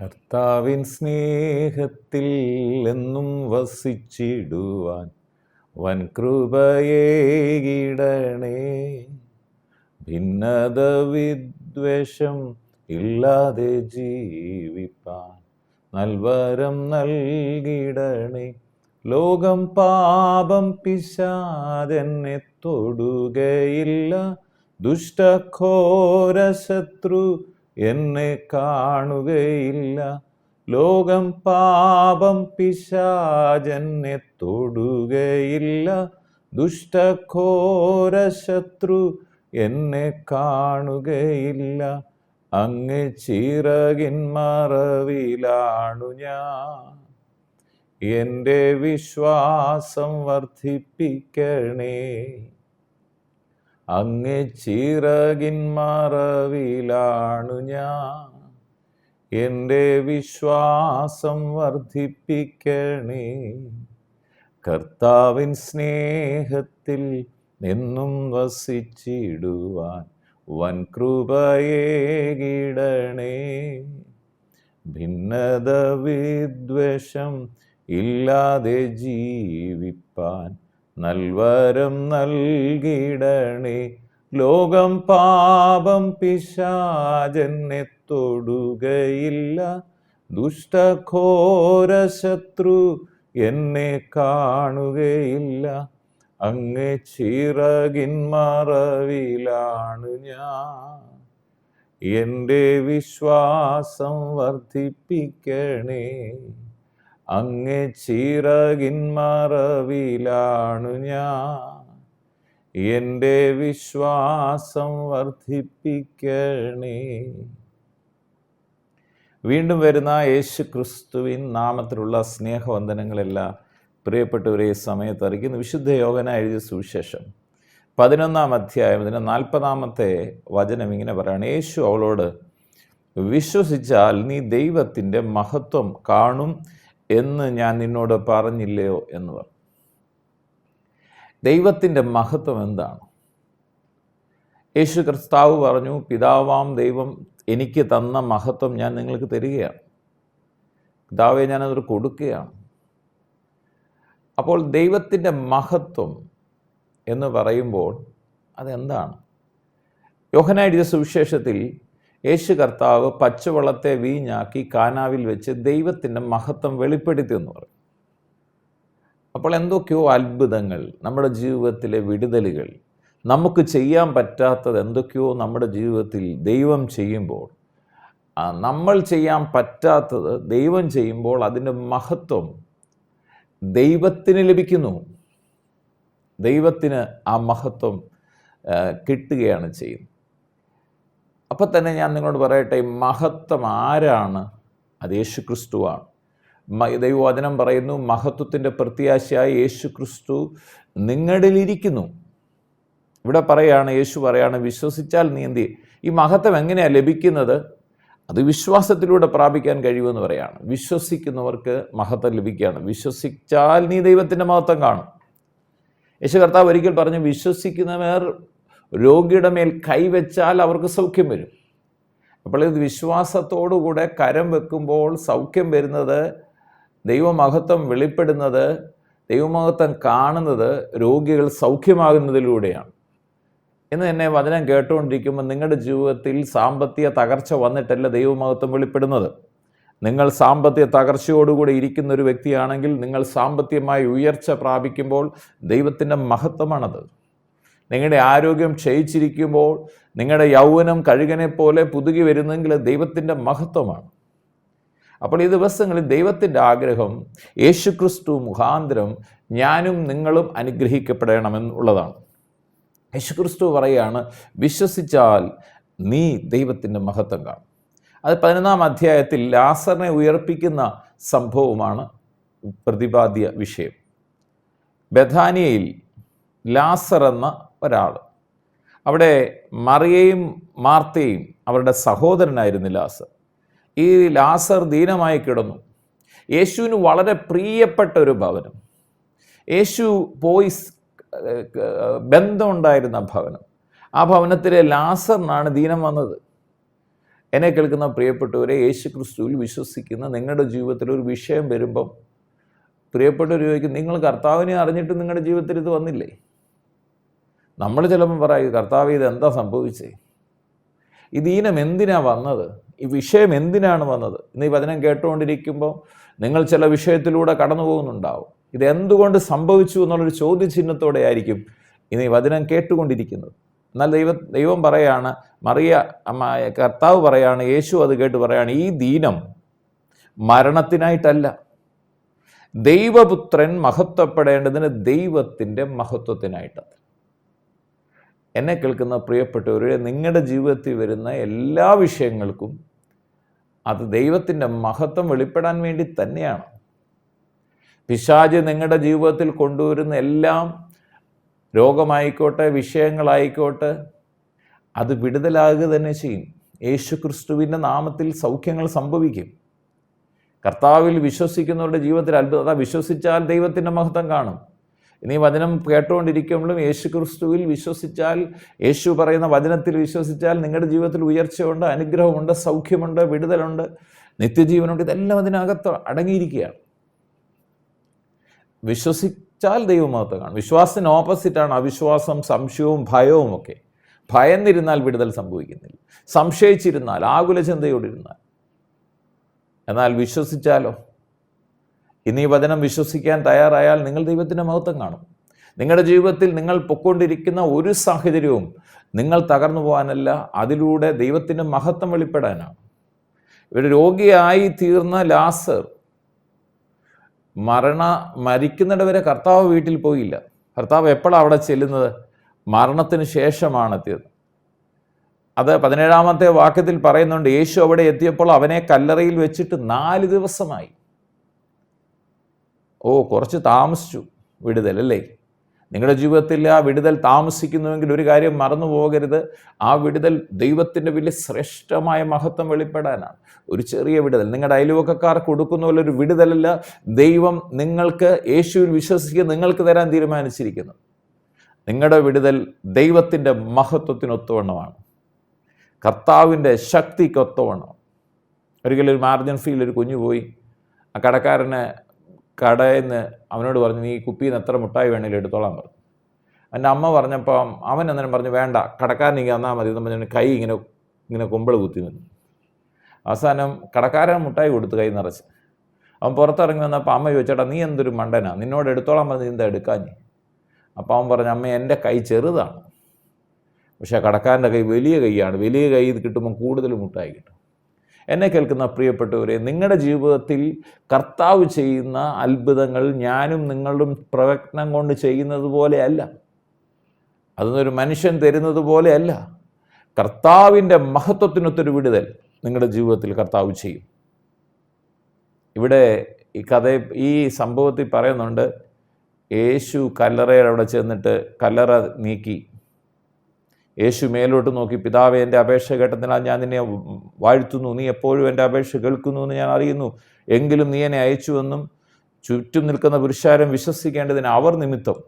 കർത്താവിൻ സ്നേഹത്തിൽ എന്നും വസിച്ചിടുവാൻ വൻ കൃപയേകിടണേ ഭിന്നത വിദ്വേഷം ഇല്ലാതെ ജീവിപ്പാൻ നൽവരം നൽകിടണേ. ലോകം പാപം പിശാതെന്നെ തൊടുകയില്ല. ദുഷ്ടഘോര ശത്രു എന്നെ കാണുകയില്ല. ലോകം പാപം പിശാചെന്നെ തൊടുകയില്ല. ദുഷ്ടഘോര ശത്രു എന്നെ കാണുകയില്ല. അങ്ങ് ചിറകിൻ മറവിലാണു ഞാൻ. എന്റെ വിശ്വാസം വർദ്ധിപ്പിക്കണേ. അങ്ങ് ചിറകിൻ മറവിലാണു ഞാൻ. എന്റെ വിശ്വാസം വർദ്ധിപ്പിക്കണേ കർത്താവിൻ സ്നേഹത്തിൽ നിന്നും വസിച്ചിടുവാൻ വൻ കൃപയേകിടണേ ഭിന്നത വിദ്വേഷം ഇല്ലാതെ ജീവിപ്പാൻ നൽവരം നൽകിടണേ. ലോകം പാപം പിശാചെന്നെ തൊടുകയില്ല ദുഷ്ടഘോര ശത്രു എന്നെ കാണുകയില്ല. അങ്ങ് ചിറകിൻ മറവിലാണ് ഞാൻ. എന്റെ വിശ്വാസം വർദ്ധിപ്പിക്കണേ. അങ്ങ് ചിറകിൻ മറവിലാണു ഞാൻ. എന്റെ വിശ്വാസം വർദ്ധിപ്പിക്കണേ വീണ്ടും വരുന്ന യേശു ക്രിസ്തുവിൻ നാമത്തിലുള്ള സ്നേഹവന്ദനങ്ങളെല്ലാം പ്രിയപ്പെട്ടവരെ സമയത്ത് അറിയിക്കുന്നു. വിശുദ്ധ യോഗന എഴുതിയ സുവിശേഷം പതിനൊന്നാം അധ്യായം ഇതിന് നാൽപ്പതാമത്തെ വചനം ഇങ്ങനെ പറയുകയാണ് യേശു അവളോട് വിശ്വസിച്ചാൽ നീ ദൈവത്തിന്റെ മഹത്വം കാണും. എന്ന് ഞാൻ നിന്നോട് പറഞ്ഞില്ലയോ എന്ന് പറഞ്ഞു. ദൈവത്തിന്റെ മഹത്വം എന്താണ്? യേശു ക്രിസ്താവ് പറഞ്ഞു പിതാവാം ദൈവം എനിക്ക് തന്ന മഹത്വം ഞാൻ നിങ്ങൾക്ക് തരികയാണ്. പിതാവെ ഞാനതൊരു കൊടുക്കുകയാണ്. അപ്പോൾ ദൈവത്തിന്റെ മഹത്വം എന്ന് പറയുമ്പോൾ അതെന്താണ്? യോഹനായുടെ സുവിശേഷത്തിൽ യേശു കർത്താവ് പച്ചവെള്ളത്തെ വീഞ്ഞാക്കി കാനാവിൽ വെച്ച് ദൈവത്തിന്റെ മഹത്വം വെളിപ്പെടുത്തി എന്ന് പറയും. അപ്പോൾ എന്തൊക്കെയോ അത്ഭുതങ്ങൾ നമ്മുടെ ജീവിതത്തിലെ വിടുതലുകൾ നമുക്ക് ചെയ്യാൻ പറ്റാത്തത് എന്തൊക്കെയോ നമ്മുടെ ജീവിതത്തിൽ ദൈവം ചെയ്യുമ്പോൾ നമ്മൾ ചെയ്യാൻ പറ്റാത്തത് ദൈവം ചെയ്യുമ്പോൾ അതിന്റെ മഹത്വം ദൈവത്തിന് ലഭിക്കുന്നു. ദൈവത്തിന് ആ മഹത്വം കിട്ടുകയാണ് ചെയ്യുന്നത്. അപ്പം തന്നെ ഞാൻ നിങ്ങളോട് പറയട്ടെ മഹത്വം ആരാണ്? അത് യേശു ക്രിസ്തുവാണ് ദൈവവചനം പറയുന്നു മഹത്വത്തിന്റെ പ്രത്യാശയായ യേശു ക്രിസ്തു നിങ്ങളിലിരിക്കുന്നു ഇവിടെ പറയാണ് യേശു പറയാണ് വിശ്വസിച്ചാൽ നീ എന്ത് ഈ മഹത്വം എങ്ങനെയാണ് ലഭിക്കുന്നത്? അത് വിശ്വാസത്തിലൂടെ പ്രാപിക്കാൻ കഴിയുമെന്ന് പറയാണ്. വിശ്വസിക്കുന്നവർക്ക് മഹത്വം ലഭിക്കുകയാണ്. വിശ്വസിച്ചാൽ നീ ദൈവത്തിന്റെ മഹത്വം കാണും. യേശു കർത്താവ് ഒരിക്കൽ പറഞ്ഞു വിശ്വസിക്കുന്നവർ രോഗിയുടെ മേൽ കൈവച്ചാൽ അവർക്ക് സൗഖ്യം വരും. അപ്പോൾ ഇത് വിശ്വാസത്തോടുകൂടെ കരം വെക്കുമ്പോൾ സൗഖ്യം വരുന്നത് ദൈവമഹത്വം വെളിപ്പെടുന്നത് ദൈവമഹത്വം കാണുന്നത് രോഗികൾ സൗഖ്യമാകുന്നതിലൂടെയാണ്. എന്നെ വചനം കേട്ടുകൊണ്ടിരിക്കുമ്പോൾ നിങ്ങളുടെ ജീവിതത്തിൽ സാമ്പത്തിക തകർച്ച വന്നിട്ടല്ല ദൈവമഹത്വം വെളിപ്പെടുന്നത്. നിങ്ങൾ സാമ്പത്തിക തകർച്ചയോടുകൂടി ഇരിക്കുന്ന ഒരു വ്യക്തിയാണെങ്കിൽ നിങ്ങൾ സാമ്പത്തികമായി ഉയർച്ച പ്രാപിക്കുമ്പോൾ ദൈവത്തിന്റെ മഹത്വമാണത്. നിങ്ങളുടെ ആരോഗ്യം ക്ഷയിച്ചിരിക്കുമ്പോൾ നിങ്ങളുടെ യൗവനം കഴുകനെ പോലെ പുതുകി വരുന്നെങ്കിൽ ദൈവത്തിന്റെ മഹത്വമാണ്. അപ്പോൾ ഈ ദിവസങ്ങളിൽ ദൈവത്തിന്റെ ആഗ്രഹം യേശുക്രിസ്തു മുഖാന്തരം ഞാനും നിങ്ങളും അനുഗ്രഹിക്കപ്പെടണമെന്നുള്ളതാണ് യേശുക്രിസ്തു പറയാണ് വിശ്വസിച്ചാൽ നീ ദൈവത്തിന്റെ മഹത്വം കാണും. അത് പതിനൊന്നാം അധ്യായത്തിൽ ലാസറിനെ ഉയർപ്പിക്കുന്ന സംഭവമാണ് പ്രതിപാദ്യ വിഷയം. ബഥാനിയയിൽ ലാസർ എന്ന ഒരാൾ അവിടെ മറിയയും മാർത്തയും അവരുടെ സഹോദരനായിരുന്നു ലാസർ. ഈ ലാസർ ദീനമായി കിടന്നു. യേശുവിന് വളരെ പ്രിയപ്പെട്ട ഒരു ഭവനം. യേശു പോയി ബന്ധമുണ്ടായിരുന്ന ഭവനം. ആ ഭവനത്തിലെ ലാസറിനാണ് ദീനം വന്നത്. എന്നെ കേൾക്കുന്ന പ്രിയപ്പെട്ടവരെ യേശു ക്രിസ്തുവിൽ വിശ്വസിക്കുന്ന നിങ്ങളുടെ ജീവിതത്തിൽ ഒരു വിഷയം വരുമ്പം പ്രിയപ്പെട്ടവർ ചോദിക്കും നിങ്ങൾ കർത്താവിനെ അറിഞ്ഞിട്ട് നിങ്ങളുടെ ജീവിതത്തിൽ ഇത് വന്നില്ലേ? നമ്മൾ ചിലപ്പം പറയും കർത്താവ് ഇത് എന്താ സംഭവിച്ചേ? ഇത് ദീനം എന്തിനാ വന്നത്? ഈ വിഷയം എന്തിനാണ് വന്നത്? ഇന്ന് ഈ വചനം കേട്ടുകൊണ്ടിരിക്കുമ്പോൾ നിങ്ങൾ ചില വിഷയത്തിലൂടെ കടന്നു പോകുന്നുണ്ടാവും ഇത് എന്തുകൊണ്ട് സംഭവിച്ചു എന്നുള്ളൊരു ചോദ്യചിഹ്നത്തോടെ ആയിരിക്കും ഇന്ന് ഈ വചനം കേട്ടുകൊണ്ടിരിക്കുന്നത്. എന്നാൽ ദൈവ ദൈവം പറയാണ് മറിയ കർത്താവ് പറയാണ് യേശു അത് കേട്ട് പറയാണ് ഈ ദീനം മരണത്തിനായിട്ടല്ല. ദൈവപുത്രൻ മഹത്വപ്പെടേണ്ടതിന് ദൈവത്തിന്റെ മഹത്വത്തിനായിട്ടത്. എന്നെ കേൾക്കുന്ന പ്രിയപ്പെട്ടവരെ നിങ്ങളുടെ ജീവിതത്തിൽ വരുന്ന എല്ലാ വിഷയങ്ങൾക്കും അത് ദൈവത്തിന്റെ മഹത്വം വെളിപ്പെടാൻ വേണ്ടി തന്നെയാണ്. പിശാജ് നിങ്ങളുടെ ജീവിതത്തിൽ കൊണ്ടുവരുന്ന എല്ലാം രോഗമായിക്കോട്ടെ വിഷയങ്ങളായിക്കോട്ടെ അത് വിടുതലാകുക തന്നെ ചെയ്യും. യേശു ക്രിസ്തുവിന്റെ നാമത്തിൽ സൗഖ്യങ്ങൾ സംഭവിക്കും. കർത്താവിൽ വിശ്വസിക്കുന്നവരുടെ ജീവിതത്തിൽ അത്ഭുത. വിശ്വസിച്ചാൽ ദൈവത്തിന്റെ മഹത്വം കാണും. ഇനി വചനം കേട്ടുകൊണ്ടിരിക്കുമ്പോഴും യേശു ക്രിസ്തുവിൽ വിശ്വസിച്ചാൽ യേശു പറയുന്ന വചനത്തിൽ വിശ്വസിച്ചാൽ നിങ്ങളുടെ ജീവിതത്തിൽ ഉയർച്ചയുണ്ട് അനുഗ്രഹമുണ്ട് സൗഖ്യമുണ്ട് വിടുതലുണ്ട് നിത്യജീവനുണ്ട്. ഇതെല്ലാം അതിനകത്ത് അടങ്ങിയിരിക്കുകയാണ്. വിശ്വസിച്ചാൽ ദൈവമഹത്വം കാണും. വിശ്വാസത്തിന് ഓപ്പോസിറ്റാണ് അവിശ്വാസം സംശയവും ഭയവും ഒക്കെ. ഭയന്നിരുന്നാൽ വിടുതൽ സംഭവിക്കുന്നില്ല. സംശയിച്ചിരുന്നാൽ ആകുല ചിന്തയോടിരുന്നാൽ എന്നാൽ വിശ്വസിച്ചാലോ? ഇന്ന് ഈ വചനം വിശ്വസിക്കാൻ തയ്യാറായാൽ നിങ്ങൾ ദൈവത്തിന്റെ മഹത്വം കാണും. നിങ്ങളുടെ ജീവിതത്തിൽ നിങ്ങൾ പൊക്കൊണ്ടിരിക്കുന്ന ഒരു സാഹചര്യവും നിങ്ങൾ തകർന്നു പോകാനല്ല അതിലൂടെ ദൈവത്തിന്റെ മഹത്വം വെളിപ്പെടാനാണ്. ഒരു രോഗിയായി തീർന്ന ലാസർ മരണ മരിക്കുന്നിടവരെ കർത്താവ് വീട്ടിൽ പോയില്ല. കർത്താവ് എപ്പോഴാണ് അവിടെ ചെല്ലുന്നത്? മരണത്തിന് ശേഷമാണ് എത്തിയത്. അത് പതിനേഴാമത്തെ വാക്യത്തിൽ പറയുന്നുണ്ട് യേശു അവിടെ എത്തിയപ്പോൾ അവനെ കല്ലറയിൽ വെച്ചിട്ട് നാല് ദിവസമായി. ഓ കുറച്ച് താമസിച്ചു വിടുതൽ അല്ലേ? നിങ്ങളുടെ ജീവിതത്തിൽ ആ വിടുതൽ താമസിക്കുന്നുവെങ്കിൽ ഒരു കാര്യം മറന്നു പോകരുത്. ആ വിടുതൽ ദൈവത്തിന്റെ വലിയ ശ്രേഷ്ഠമായ മഹത്വം വെളിപ്പെടാനാണ്. ഒരു ചെറിയ വിടുതൽ. നിങ്ങളുടെ അയൽവക്കക്കാർക്ക് കൊടുക്കുന്ന പോലെ ഒരു വിടുതലല്ല ദൈവം നിങ്ങൾക്ക് യേശുവിൽ വിശ്വസിക്കുക നിങ്ങൾക്ക് തരാൻ തീരുമാനിച്ചിരിക്കുന്നു. നിങ്ങളുടെ വിടുതൽ ദൈവത്തിന്റെ മഹത്വത്തിനൊത്തവണ്ണമാണ് കർത്താവിന്റെ ശക്തിക്കൊത്തവണ്ണം ഒരിക്കലും ഒരു മാർജിൻ ഫീൽ ഒരു കുഞ്ഞു പോയി. ആ കടക്കാരനെ കടയിൽ നിന്ന് അവനോട് പറഞ്ഞു നീ കുപ്പിയിൽ നിന്ന് എത്ര മുട്ടായി വേണമെങ്കിലും എടുത്തോളാൻ പറഞ്ഞു. എന്റെ അമ്മ പറഞ്ഞപ്പം അവൻ അന്നേരം പറഞ്ഞു വേണ്ട കടക്കാരൻ ഇങ്ങനെ തന്നാൽ മതി. എന്ന് പറഞ്ഞു കൈ ഇങ്ങനെ ഇങ്ങനെ കുമ്പിൾ കുത്തി നിന്നു. അവസാനം കടക്കാരൻ മുട്ടായി കൊടുത്ത് കൈ നിറച്ച്. അവൻ പുറത്തിറങ്ങി വന്നപ്പോൾ അമ്മ ചോദിച്ചേട്ടാ നീ എന്തൊരു മണ്ടനാ? നിന്നോട് എടുത്തോളാൻ പറഞ്ഞ് എന്താ എടുക്കാഞ്ഞ്? അപ്പോൾ അവൻ പറഞ്ഞു അമ്മ എന്റെ കൈ ചെറുതാണ്. പക്ഷേ കടക്കാരന്റെ കൈ വലിയ കൈയാണ്. വലിയ കൈ കിട്ടുമ്പോൾ കൂടുതൽ മുട്ടായി കിട്ടും. എന്നെ കേൾക്കുന്ന പ്രിയപ്പെട്ടവരെ നിങ്ങളുടെ ജീവിതത്തിൽ കർത്താവ് ചെയ്യുന്ന അത്ഭുതങ്ങൾ ഞാനും നിങ്ങളും പ്രയത്നം കൊണ്ട് ചെയ്യുന്നത് പോലെയല്ല. അതൊന്നൊരു മനുഷ്യൻ തരുന്നത് പോലെയല്ല. കർത്താവിന്റെ മഹത്വത്തിനൊത്തൊരു വിടുതൽ നിങ്ങളുടെ ജീവിതത്തിൽ കർത്താവ് ചെയ്യും. ഇവിടെ ഈ കഥ ഈ സംഭവത്തിൽ പറയുന്നുണ്ട് യേശു കല്ലറയുടെ അവിടെ ചെന്നിട്ട് കല്ലറ നീക്കി യേശു മേലോട്ട് നോക്കി പിതാവെ എന്റെ അപേക്ഷ കേട്ടതിനാൽ ഞാൻ നിന്നെ വാഴ്ത്തുന്നു. നീ എപ്പോഴും എന്റെ അപേക്ഷ കേൾക്കുന്നു എന്ന് ഞാൻ അറിയുന്നു. എങ്കിലും നീ എന്നെ അയച്ചുവെന്നും ചുറ്റും നിൽക്കുന്ന പുരുഷാരം വിശ്വസിക്കേണ്ടതിന് അവർ നിമിത്തം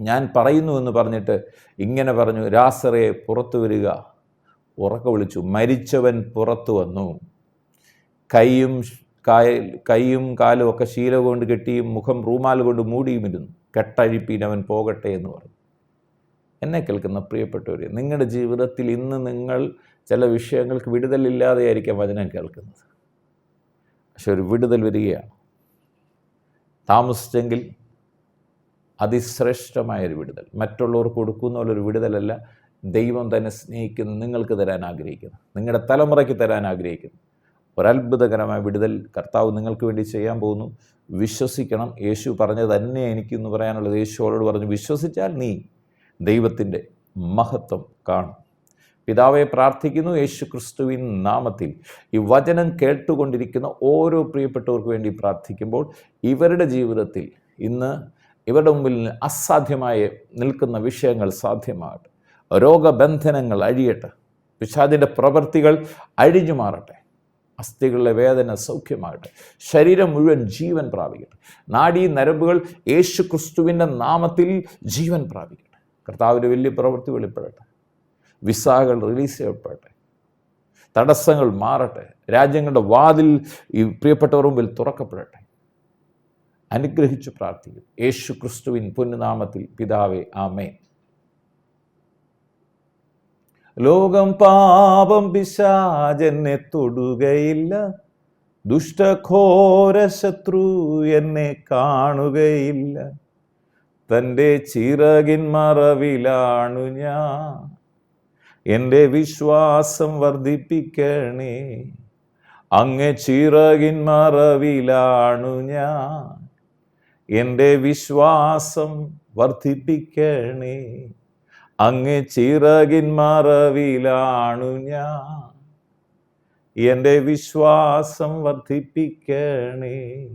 ഞാൻ പറയുന്നു എന്ന് പറഞ്ഞിട്ട് ഇങ്ങനെ പറഞ്ഞു രാസറെ പുറത്തു വരിക. ഉറക്ക വിളിച്ചു മരിച്ചവൻ പുറത്തു വന്നു. കൈയും കായ കാലും ഒക്കെ ശീല കൊണ്ട് കെട്ടിയും മുഖം റൂമാൽ കൊണ്ട് മൂടിയും ഇരുന്നു കെട്ടഴിപ്പീൻ അവൻ പോകട്ടെ എന്ന് പറഞ്ഞു. എന്നെ കേൾക്കുന്ന പ്രിയപ്പെട്ടവർ നിങ്ങളുടെ ജീവിതത്തിൽ ഇന്ന് നിങ്ങൾ ചില വിഷയങ്ങൾക്ക് വിടുതലില്ലാതെയായിരിക്കാം വചനം കേൾക്കുന്നത്. പക്ഷെ ഒരു വിടുതൽ വരികയാണ്. താമസിച്ചെങ്കിൽ അതിശ്രേഷ്ഠമായൊരു വിടുതൽ. മറ്റുള്ളവർക്ക് കൊടുക്കുന്ന പോലൊരു വിടുതലല്ല ദൈവം തന്നെ സ്നേഹിക്കുന്നു നിങ്ങൾക്ക് തരാൻ ആഗ്രഹിക്കുന്നു നിങ്ങളുടെ തലമുറയ്ക്ക് തരാൻ ആഗ്രഹിക്കുന്നു. ഒരത്ഭുതകരമായ വിടുതൽ കർത്താവ് നിങ്ങൾക്ക് വേണ്ടി ചെയ്യാൻ പോകുന്നു. വിശ്വസിക്കണം. യേശു പറഞ്ഞത് തന്നെ എനിക്കെന്ന് പറയാനുള്ളത് യേശുവോട് പറഞ്ഞു വിശ്വസിച്ചാൽ നീ ദൈവത്തിന്റെ മഹത്വം കാണും. പിതാവെ പ്രാർത്ഥിക്കുന്നു യേശു ക്രിസ്തുവിൻ നാമത്തിൽ ഈ വചനം കേട്ടുകൊണ്ടിരിക്കുന്ന ഓരോ പ്രിയപ്പെട്ടവർക്ക് വേണ്ടി പ്രാർത്ഥിക്കുമ്പോൾ ഇവരുടെ ജീവിതത്തിൽ ഇന്ന് ഇവരുടെ മുമ്പിൽ അസാധ്യമായി നിൽക്കുന്ന വിഷയങ്ങൾ സാധ്യമാകട്ടെ. രോഗബന്ധനങ്ങൾ അഴിയട്ടെ. പിശാദിന്റെ പ്രവൃത്തികൾ അഴിഞ്ഞു മാറട്ടെ. അസ്ഥികളിലെ വേദന സൗഖ്യമാകട്ടെ. ശരീരം മുഴുവൻ ജീവൻ പ്രാപിക്കട്ടെ. നാഡീ നരമ്പുകൾ യേശു ക്രിസ്തുവിന്റെ നാമത്തിൽ ജീവൻ പ്രാപിക്കട്ടെ. കർത്താവിന്റെ വലിയ പ്രവൃത്തി വെളിപ്പെടട്ടെ. വിസാകൾ റിലീസ് ചെയ്യപ്പെടട്ടെ. തടസ്സങ്ങൾ മാറട്ടെ. രാജ്യങ്ങളുടെ വാതിൽ ഈ പ്രിയപ്പെട്ടവർ മുമ്പിൽ തുറക്കപ്പെടട്ടെ. അനുഗ്രഹിച്ചു പ്രാർത്ഥിക്കും. യേശു ക്രിസ്തുവിൻ പൊന്നുനാമത്തിൽ പിതാവേ ആമേൻ. ലോകം പാപം പിശാചെന്നെ തൊടുകയില്ല. ദുഷ്ടഘോര ശത്രു എന്നെ കാണുകയില്ല. തന്റെ ചിറകിൻ മറവിലാണു ഞാൻ. എന്റെ വിശ്വാസം വർദ്ധിപ്പിക്കണേ. അങ്ങ് ചിറകിൻ മറവിലാണു ഞാൻ. എന്റെ വിശ്വാസം വർദ്ധിപ്പിക്കണേ. അങ്ങ് ചിറകിൻ മറവിലാണു ഞാൻ. എന്റെ വിശ്വാസം വർദ്ധിപ്പിക്കണേ.